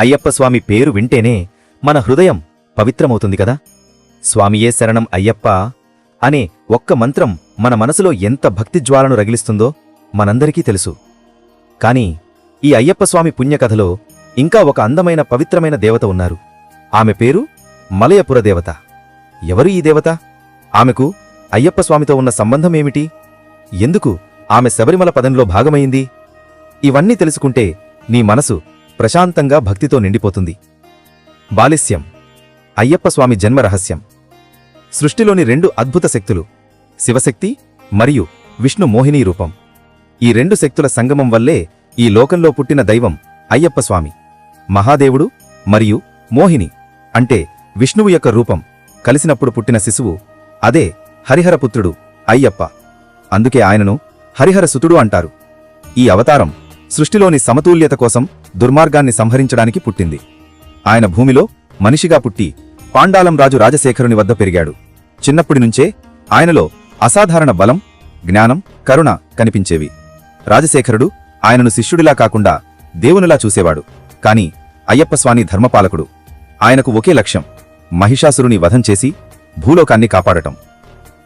అయ్యప్ప స్వామి పేరు వింటేనే మన హృదయం పవిత్రమవుతుంది కదా? స్వామియే శరణం అయ్యప్ప అనే ఒక్క మంత్రం మన మనసులో ఎంత భక్తిజ్వాలను రగిలిస్తుందో మనందరికీ తెలుసు. కాని ఈ అయ్యప్ప స్వామి పుణ్యకథలో ఇంకా ఒక అందమైన పవిత్రమైన దేవత ఉన్నారు. ఆమె పేరు మలయపుర దేవత. ఎవరు ఈ దేవత? ఆమెకు అయ్యప్ప స్వామితో ఉన్న సంబంధమేమిటి ఎందుకు ఆమె శబరిమల పదంలో భాగమైంది? ఇవన్నీ తెలుసుకుంటే నీ మనసు ప్రశాంతంగా భక్తితో నిండిపోతుంది. బాలిస్యం. అయ్యప్ప స్వామి సృష్టిలోని రెండు అద్భుత శక్తులు శివశక్తి మరియు విష్ణు మోహినీ రూపం. ఈ రెండు శక్తుల సంగమం వల్లే ఈ లోకంలో పుట్టిన దైవం అయ్యప్ప స్వామి. మహాదేవుడు మరియు మోహిని అంటే విష్ణువు యొక్క రూపం. కలిసినప్పుడు పుట్టిన శిశువు అదే హరిహరపుత్రుడు అయ్యప్ప. అందుకే ఆయనను హరిహర సుతుడు అంటారు. ఈ అవతారం సృష్టిలోని సమతుల్యత కోసం దుర్మార్గాన్ని సంహరించడానికి పుట్టింది. ఆయన భూమిలో మనిషిగా పుట్టి పాండాలం రాజు రాజశేఖరుని వద్ద పెరిగాడు. చిన్నప్పటి నుంచే ఆయనలో అసాధారణ బలం జ్ఞానం కరుణ కనిపించేవి. రాజశేఖరుడు ఆయనను శిష్యుడిలా కాకుండా దేవునిలా చూసేవాడు. కాని అయ్యప్పస్వామి ధర్మపాలకుడు. ఆయనకు ఒకే లక్ష్యం మహిషాసురుని వధం చేసి భూలోకాన్ని కాపాడటం.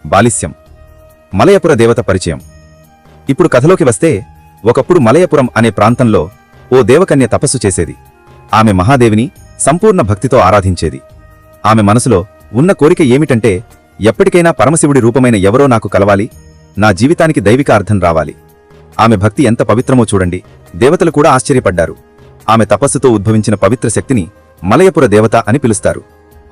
బాలిస్యం. మలయపుర దేవత పరిచయం. ఇప్పుడు కథలోకి వస్తే ఒకప్పుడు మలయపురం అనే ప్రాంతంలో ఓ దేవకన్య తపస్సు చేసేది. ఆమె మహాదేవిని సంపూర్ణ భక్తితో ఆరాధించేది. ఆమె మనసులో ఉన్న కోరిక ఏమిటంటే ఎప్పటికైనా పరమశివుడి రూపమైన ఎవరో నాకు కలవాలి నా జీవితానికి దైవిక అర్థం రావాలి. ఆమె భక్తి ఎంత పవిత్రమో చూడండి. దేవతలు కూడా ఆశ్చర్యపడ్డారు. ఆమె తపస్సుతో ఉద్భవించిన పవిత్ర శక్తిని మలయపుర దేవత అని పిలుస్తారు.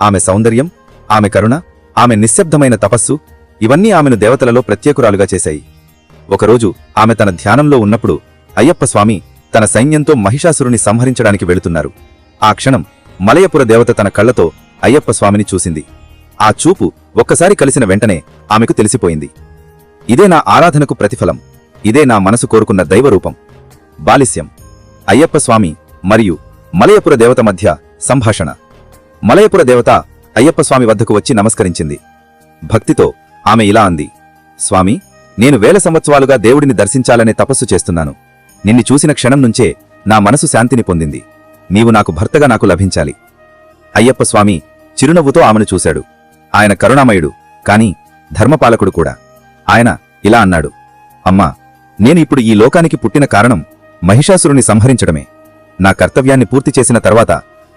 ఆమె సౌందర్యం ఆమె కరుణ ఆమె నిశ్శబ్దమైన తపస్సు ఇవన్నీ ఆమెను దేవతలలో ప్రత్యేకురాలుగా చేశాయి. ఒకరోజు ఆమె తన ధ్యానంలో ఉన్నప్పుడు అయ్యప్ప స్వామి తన సైన్యంతో మహిషాసురుని సంహరించడానికి వెళుతున్నారు. ఆ క్షణం మలయపుర దేవత తన కళ్ళతో అయ్యప్ప స్వామిని చూసింది. ఆ చూపు ఒక్కసారి కలిసిన వెంటనే ఆమెకు తెలిసిపోయింది. ఇదే నా ఆరాధనకు ప్రతిఫలం. ఇదే నా మనసు కోరుకున్న దైవరూపం. బాలిస్యం. అయ్యప్ప స్వామి మరియు మలయపుర దేవత మధ్య సంభాషణ. మలయపుర దేవత అయ్యప్ప స్వామి వద్దకు వచ్చి నమస్కరించింది. భక్తితో ఆమె ఇలా అంది. స్వామి నేను వేల సంవత్సరాలుగా దేవుడిని దర్శించాలనే తపస్సు చేస్తున్నాను. నిన్ను చూసిన క్షణం నుంచే నా మనసు శాంతిని పొందింది. నీవు నాకు భర్తగా నాకు లభించాలి. అయ్యప్ప స్వామి చిరునవ్వుతో ఆమెను చూశాడు. ఆయన కరుణామయుడు కాని ధర్మపాలకుడు కూడా. ఆయన ఇలా అన్నాడు అమ్మా నేను ఇప్పుడు ఈ లోకానికి పుట్టిన కారణం మహిషాసురుని సంహరించడమే. నా కర్తవ్యాన్ని పూర్తి చేసిన తర్వాత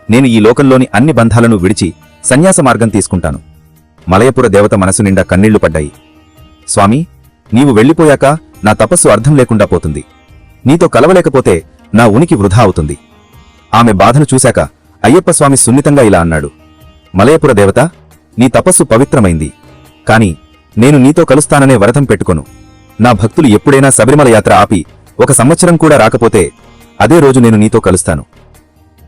నేను ఈ లోకంలోని అన్ని బంధాలను విడిచి సన్యాస మార్గం తీసుకుంటాను. మలయపుర దేవత మనసు నిండా కన్నీళ్ళు పడ్డాయి. స్వామి నీవు వెళ్ళిపోయాక నా తపస్సు అర్థం లేకుండా పోతుంది. నీతో కలవలేకపోతే నా ఉనికి వృధా అవుతుంది. ఆమె బాధను చూశాక అయ్యప్ప స్వామి సున్నితంగా ఇలా అన్నాడు. మలయపుర దేవత నీ తపస్సు పవిత్రమైంది. కాని నేను నీతో కలుస్తాననే వరదం పెట్టుకొను. నా భక్తులు ఎప్పుడైనా శబరిమల యాత్ర ఆపి ఒక సంవత్సరం కూడా రాకపోతే అదే రోజు నేను నీతో కలుస్తాను.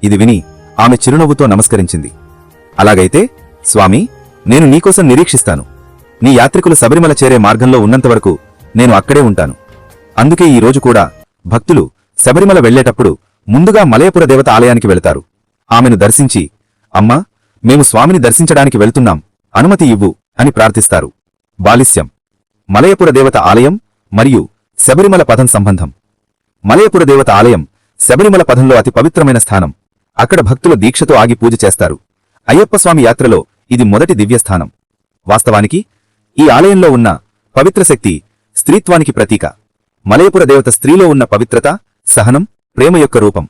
ఇది విని ఆమె చిరునవ్వుతో నమస్కరించింది. అలాగైతే స్వామి నేను నీకోసం నిరీక్షిస్తాను. నీ యాత్రికులు శబరిమల చేరే మార్గంలో ఉన్నంతవరకు నేను అక్కడే ఉంటాను. అందుకే ఈ రోజు కూడా భక్తులు శబరిమల వెళ్ళేటప్పుడు ముందుగా మలయపుర దేవత ఆలయానికి వెళతారు. ఆమెను దర్శించి అమ్మా మేము స్వామిని దర్శించడానికి వెళ్తున్నాం అనుమతి ఇవ్వు అని ప్రార్థిస్తారు. బాలిస్యం. మలయపుర దేవత ఆలయం మరియు శబరిమల పథం సంబంధం. మలయపుర దేవత ఆలయం శబరిమల పథంలో అతి పవిత్రమైన స్థానం. అక్కడ భక్తుల దీక్షతో ఆగి పూజ చేస్తారు. అయ్యప్ప స్వామి యాత్రలో ఇది మొదటి దివ్యస్థానం. వాస్తవానికి ఈ ఆలయంలో ఉన్న పవిత్ర శక్తి స్త్రీత్వానికి ప్రతీక. మలయపుర దేవత స్త్రీలో ఉన్న పవిత్రత సహనం ప్రేమ యొక్క రూపం.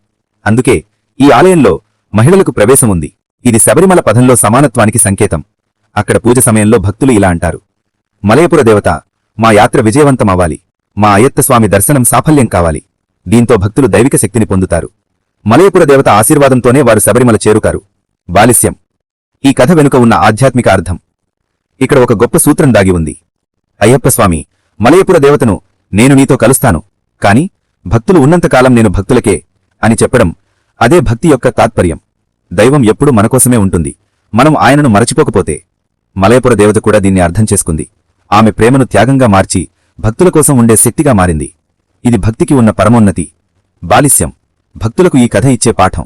అందుకే ఈ ఆలయంలో మహిళలకు ప్రవేశం ఉంది. ఇది శబరిమల పదంలో సమానత్వానికి సంకేతం. అక్కడ పూజ సమయంలో భక్తులు ఇలా అంటారు. మలయపుర దేవత మా యాత్ర విజయవంతం అవ్వాలి మా అయ్యత్తస్వామి దర్శనం సాఫల్యం కావాలి. దీంతో భక్తులు దైవిక శక్తిని పొందుతారు. మలయపుర దేవత ఆశీర్వాదంతోనే వారు శబరిమల చేరుకారు. బాలిస్యం. ఈ కథ వెనుక ఉన్న ఆధ్యాత్మిక అర్థం. ఇక్కడ ఒక గొప్ప సూత్రం దాగి ఉంది. అయ్యప్ప స్వామి మలయపుర దేవతను నేను నీతో కలుస్తాను. కాని భక్తులు ఉన్నంతకాలం నేను భక్తులకే అని చెప్పడం అదే భక్తి యొక్క తాత్పర్యం. దైవం ఎప్పుడూ మనకోసమే ఉంటుంది. మనం ఆయనను మరచిపోకపోతే మలయపుర దేవత కూడా దీన్ని అర్థం చేసుకుంది. ఆమె ప్రేమను త్యాగంగా మార్చి భక్తుల కోసం ఉండే శక్తిగా మారింది. ఇది భక్తికి ఉన్న పరమోన్నతి బాలిస్యం భక్తులకు ఈ కథ ఇచ్చే పాఠం.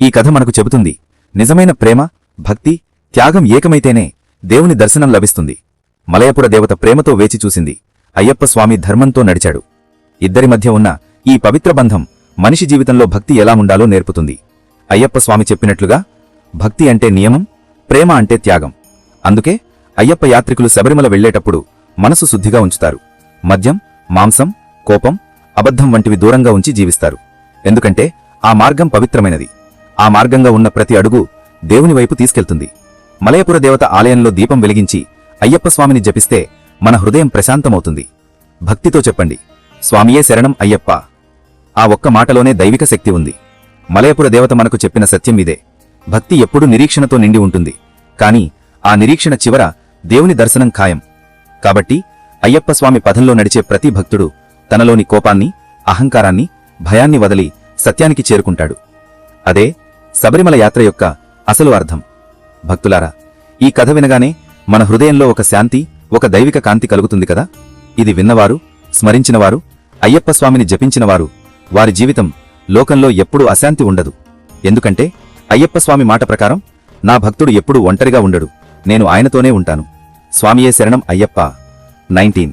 ఈ కథ మనకు చెబుతుంది నిజమైన ప్రేమ భక్తి త్యాగం ఏకమైతేనే దేవుని దర్శనం లభిస్తుంది. మలయపుర దేవత ప్రేమతో వేచి చూసింది. అయ్యప్ప స్వామి ధర్మంతో నడిచాడు. ఇద్దరి మధ్య ఉన్న ఈ పవిత్ర బంధం మనిషి జీవితంలో భక్తి ఎలా ఉండాలో నేర్పుతుంది. అయ్యప్ప స్వామి చెప్పినట్లుగా భక్తి అంటే నియమం ప్రేమ అంటే త్యాగం. అందుకే అయ్యప్ప యాత్రికులు శబరిమల వెళ్ళేటప్పుడు మనసు శుద్ధిగా ఉంచుతారు. మద్యం మాంసం కోపం అబద్ధం వంటివి దూరంగా ఉంచి జీవిస్తారు. ఎందుకంటే ఆ మార్గం పవిత్రమైనది. ఆ మార్గంగా ఉన్న ప్రతి అడుగు దేవుని వైపు తీసుకెళ్తుంది. మలయపుర దేవత ఆలయంలో దీపం వెలిగించి అయ్యప్ప స్వామిని జపిస్తే మన హృదయం ప్రశాంతమవుతుంది. భక్తితో చెప్పండి. స్వామియే శరణం అయ్యప్ప. ఆ ఒక్క మాటలోనే దైవిక శక్తి ఉంది. మలయపుర దేవత మనకు చెప్పిన సత్యం ఇదే. భక్తి ఎప్పుడూ నిరీక్షణతో నిండి ఉంటుంది. కాని ఆ నిరీక్షణ చివర దేవుని దర్శనం ఖాయం. కాబట్టి అయ్యప్ప స్వామి పథంలో నడిచే ప్రతి భక్తుడు తనలోని కోపాన్ని అహంకారాన్ని భయాన్ని వదిలి సత్యానికి చేరుకుంటాడు. అదే శబరిమల యాత్ర యొక్క అసలు అర్థం. భక్తులారా ఈ కథ వినగానే మన హృదయంలో ఒక శాంతి ఒక దైవిక కాంతి కలుగుతుంది కదా? ఇది విన్నవారు స్మరించినవారు అయ్యప్ప స్వామిని జపించినవారు వారి జీవితం లోకంలో ఎప్పుడూ అశాంతి ఉండదు. ఎందుకంటే అయ్యప్ప స్వామి మాట ప్రకారం నా భక్తుడు ఎప్పుడూ ఒంటరిగా ఉండడు. నేను ఆయనతోనే ఉంటాను. స్వామియే శరణం అయ్యప్ప. నైన్టీన్.